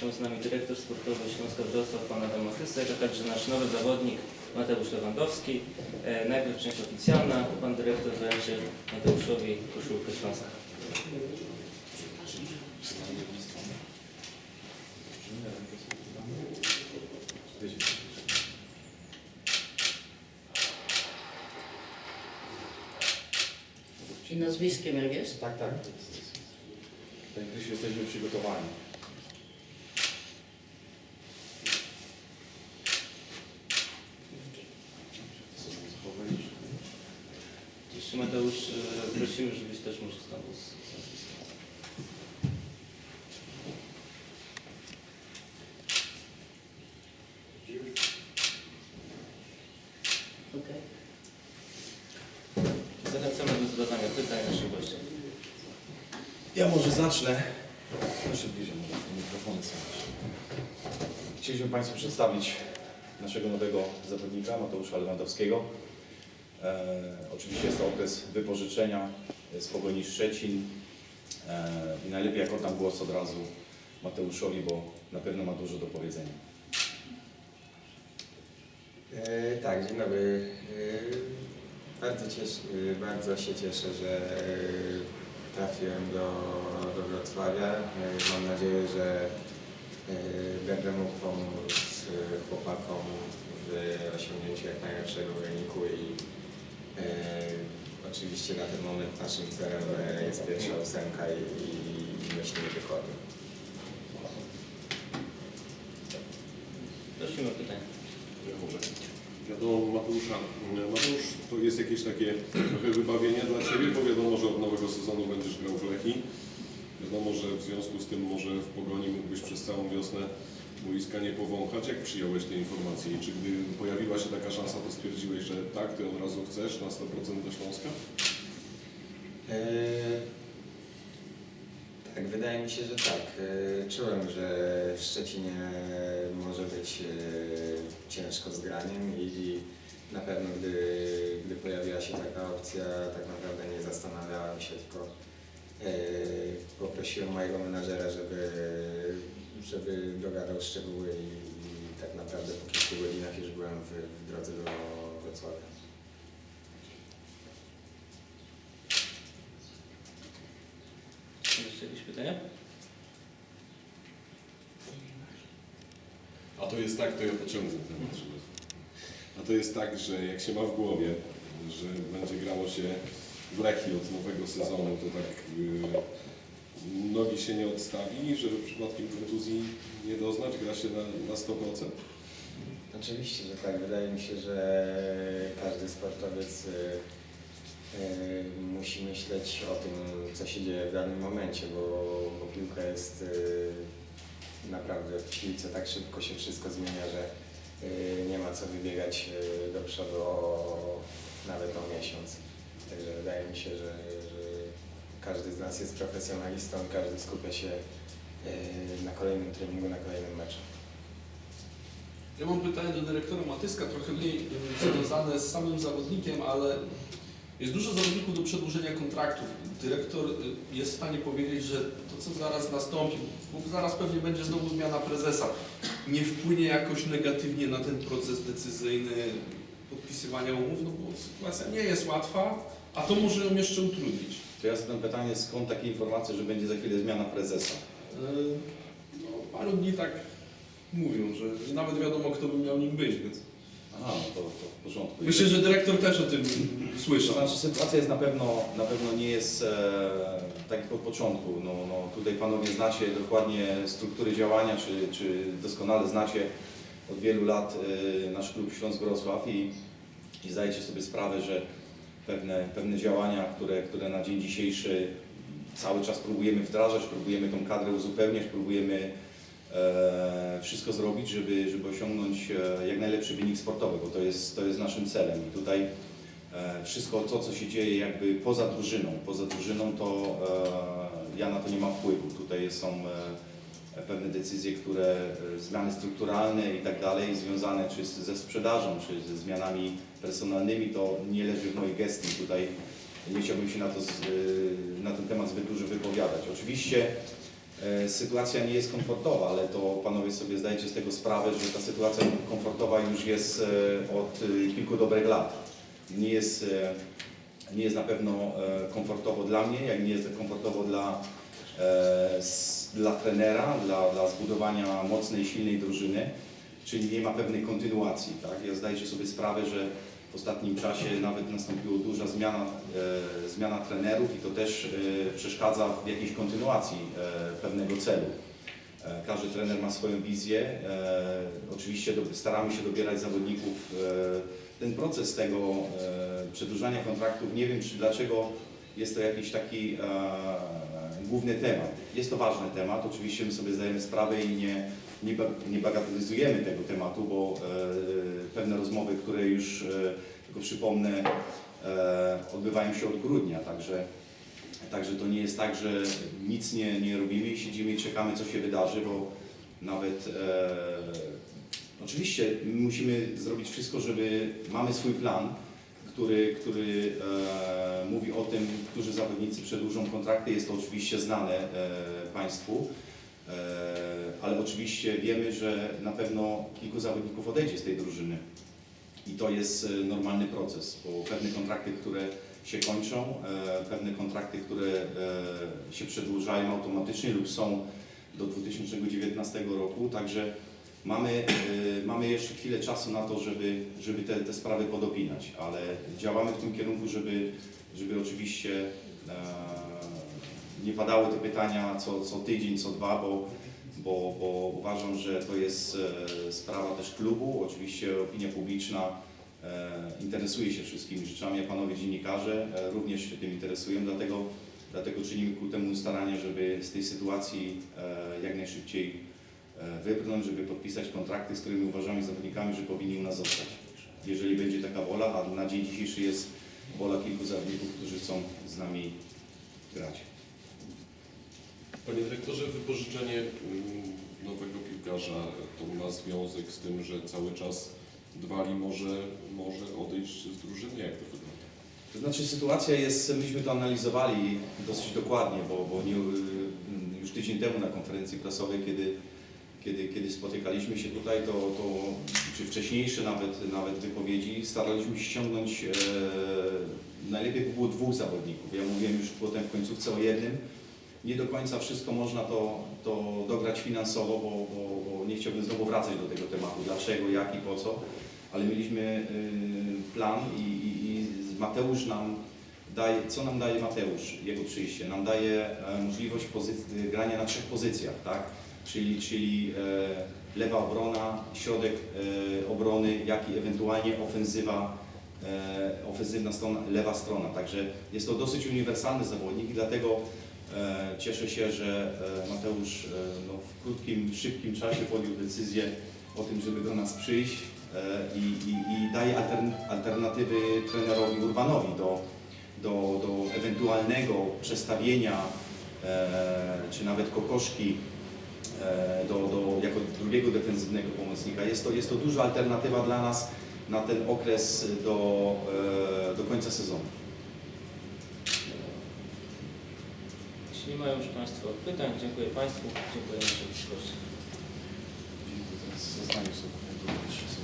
Są z nami dyrektor sportowy Śląska Wrocław, pan Adam Matysek, a także nasz nowy zawodnik Mateusz Lewandowski. E, najpierw część oficjalna, pan dyrektor wręczy Mateuszowi koszulkę Śląska. I nazwiskiem jak jest? Tak, tak. Panie Krysiu, jesteśmy przygotowani. Jeszcze Mateusz, e, prosimy, żebyś też może stanął z, z nazwiskiem. Zachęcamy do zadawania pytań naszym gościom. Ja może zacznę. Proszę bliżej może ten mikrofon Chcieliśmy Państwu przedstawić naszego nowego zawodnika, Mateusza Lewandowskiego. E, oczywiście jest to okres wypożyczenia z Pogoni Szczecin. E, I najlepiej jak oddam głos od razu Mateuszowi, bo na pewno ma dużo do powiedzenia. E, tak, dzień dobry. E, bardzo, cieszę, e, bardzo się cieszę, że e, trafiłem do, do Wrocławia. E, mam nadzieję, że e, będę mógł pomóc e, chłopakom w osiągnięciu jak najlepszego wyniku i oczywiście na ten moment naszym celem e, jest pierwsza ósemka i, i myślę, że wychodzi. Prosimy o pytania. Ja do Mateusza. Mateusz, to jest jakieś takie trochę wybawienie dla Ciebie, bo wiadomo, że od nowego sezonu będziesz grał w Lechii. Wiadomo, że w związku z tym może w Pogoni mógłbyś przez całą wiosnę boiska nie powąchać. Jak przyjąłeś te informacje i czy gdy pojawiła się taka szansa, to stwierdziłeś, że tak, Ty od razu chcesz na 100% do Śląska? Eee, Tak, wydaje mi się, że tak. Eee, Czułem, że w Szczecinie może być eee, ciężko z graniem i na pewno gdy, gdy pojawiła się taka opcja, tak naprawdę nie zastanawiałem się, tylko eee, poprosiłem mojego menadżera, żeby, żeby dogadał szczegóły i, i tak naprawdę po kilku godzinach już byłem w, w drodze do Wrocławia. Jeszcze jakieś pytania? A to jest tak, to ja pociągnę temat. żeby- A to jest tak, że jak się ma w głowie, że będzie grało się w Lechii od nowego sezonu, to tak yy, nogi się nie odstawi, żeby przypadkiem kontuzji nie doznać, gra się na, na 100%. Oczywiście, że tak. Wydaje mi się, że każdy sportowiec y, y, musi myśleć o tym, co się dzieje w danym momencie, bo, bo piłka jest y, naprawdę w piłce tak szybko się wszystko zmienia, że nie ma co wybiegać do przodu o, nawet o miesiąc. Także wydaje mi się, że każdy z nas jest profesjonalistą każdy skupia się y, na kolejnym treningu, na kolejnym meczu. Ja mam pytanie do dyrektora Matyska, trochę mniej y, związane z samym zawodnikiem, ale jest dużo zawodników do przedłużenia kontraktów. Dyrektor y, jest w stanie powiedzieć, że to, co zaraz nastąpi, bo zaraz pewnie będzie znowu zmiana prezesa, nie wpłynie jakoś negatywnie na ten proces decyzyjny podpisywania umów, no bo sytuacja nie jest łatwa, a to może ją jeszcze utrudnić. To ja zadam pytanie, skąd takie informacje, że będzie za chwilę zmiana prezesa? Y, No, paru dni tak mówią, że nawet wiadomo, kto by miał nim być, więc Aha, no to, to w porządku. myślę, że dyrektor też o tym To słyszał. znaczy sytuacja jest na pewno, na pewno nie jest e, tak jak od początku. No, no, tutaj panowie znacie dokładnie struktury działania, czy, czy doskonale znacie od wielu lat e, nasz klub Śląsk Wrocław i, i zdajecie sobie sprawę, że pewne, pewne działania, które, które na dzień dzisiejszy cały czas próbujemy wdrażać, próbujemy tą kadrę uzupełniać, próbujemy e, wszystko zrobić, żeby, żeby osiągnąć e, jak najlepszy wynik sportowy, bo to jest, to jest naszym celem. I tutaj e, wszystko to, co się dzieje jakby poza drużyną, poza drużyną, to e, ja na to nie mam wpływu. Tutaj są e, pewne decyzje, które, e, zmiany strukturalne i tak dalej, związane czy ze sprzedażą, czy ze zmianami personalnymi, to nie leży w mojej gestii. Tutaj nie chciałbym się na, to, e, na ten temat zbyt dużo wypowiadać. Oczywiście e, sytuacja nie jest komfortowa, ale to panowie sobie zdajecie z tego sprawę, że ta sytuacja komfortowa już jest od kilku dobrych lat. Nie jest, nie jest na pewno komfortowo dla mnie, jak nie jest komfortowo dla, dla trenera, dla, dla zbudowania mocnej, silnej drużyny, czyli nie ma pewnej kontynuacji. Tak? Ja zdajecie sobie sprawę, że w ostatnim czasie nawet nastąpiła duża zmiana, e, zmiana trenerów i to też e, przeszkadza w jakiejś kontynuacji e, pewnego celu. E, Każdy trener ma swoją wizję. E, Oczywiście do, staramy się dobierać zawodników. E, Ten proces tego e, przedłużania kontraktów, nie wiem czy dlaczego jest to jakiś taki e, główny temat. Jest to ważny temat, oczywiście my sobie zdajemy sprawę i nie, nie, nie bagatelizujemy tego tematu, bo e, pewne rozmowy, które już, e, tylko przypomnę, e, odbywają się od grudnia, także Także to nie jest tak, że nic nie, nie robimy i siedzimy i czekamy, co się wydarzy, bo nawet e, oczywiście my musimy zrobić wszystko, żeby mamy swój plan, który, który e, mówi o tym, którzy zawodnicy przedłużą kontrakty. Jest to oczywiście znane e, Państwu, e, ale oczywiście wiemy, że na pewno kilku zawodników odejdzie z tej drużyny. I to jest e, normalny proces, bo pewne kontrakty, które się kończą, e, pewne kontrakty, które e, się przedłużają automatycznie lub są do 2019 roku, także mamy, e, mamy jeszcze chwilę czasu na to, żeby, żeby te, te sprawy podopinać, ale działamy w tym kierunku, żeby, żeby oczywiście e, nie padały te pytania co, co tydzień, co dwa, bo, bo, bo uważam, że to jest e, sprawa też klubu, oczywiście opinia publiczna interesuje się wszystkimi rzeczami, a panowie dziennikarze również się tym interesują, dlatego, dlatego czynimy ku temu starania, żeby z tej sytuacji jak najszybciej wybrnąć, żeby podpisać kontrakty, z którymi uważamy zawodnikami, że powinni u nas zostać. Jeżeli będzie taka wola, a na dzień dzisiejszy jest wola kilku zawodników, którzy chcą z nami grać. Panie dyrektorze, wypożyczenie mm, nowego piłkarza to ma związek z tym, że cały czas Dwali może, może odejść z drużyny? Jak to wygląda? To znaczy sytuacja jest, myśmy to analizowali dosyć dokładnie, bo, bo nie, już tydzień temu na konferencji prasowej, kiedy, kiedy, kiedy spotykaliśmy się tutaj, to, to czy wcześniejsze nawet, nawet wypowiedzi staraliśmy się ściągnąć, e, najlepiej by było dwóch zawodników. Ja mówiłem już potem w końcówce o jednym. Nie do końca wszystko można to, to dograć finansowo, bo, bo, bo nie chciałbym znowu wracać do tego tematu, dlaczego, jak i po co, ale mieliśmy y, plan i, i, i Mateusz nam daje, co nam daje Mateusz, jego przyjście? Nam daje e, możliwość grania na trzech pozycjach, tak? Czyli, czyli e, lewa obrona, środek e, obrony, jak i ewentualnie ofensywa, e, ofensywna strona, lewa strona. Także jest to dosyć uniwersalny zawodnik i dlatego cieszę się, że Mateusz no, w krótkim, szybkim czasie podjął decyzję o tym, żeby do nas przyjść i, i, i daje altern, alternatywy trenerowi Urbanowi do, do, do ewentualnego przestawienia czy nawet kokoszki do, do, jako drugiego defensywnego pomocnika. Jest to, jest to duża alternatywa dla nas na ten okres do, e, do końca sezonu. Jeśli nie mają już Państwo pytań, dziękuję Państwu, dziękuję naszym gościom. Zostaniesz sobie.